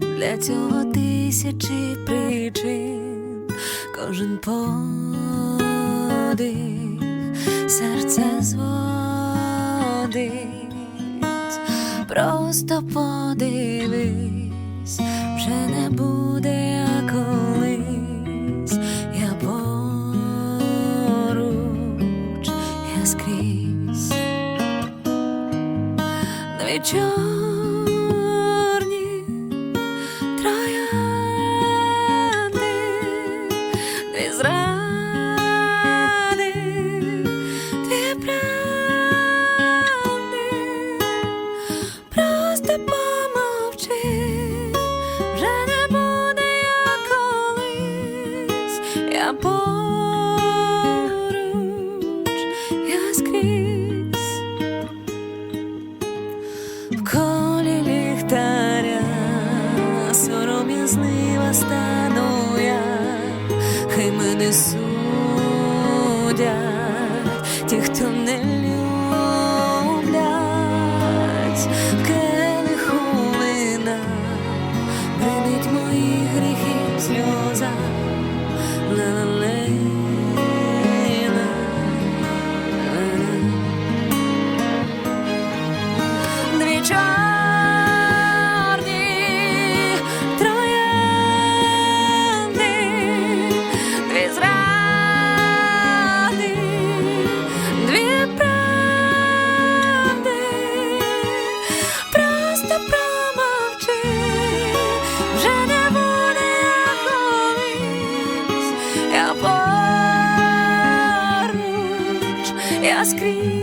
для цього тисячі причин, кожен подих серце зводить, просто подивись, вже не буде скрізь. Дві стану я, хай мене судять ті, хто не люблять, келиху вина бринить мої гріхи сльоза. Колись, я поруч, я скрізь.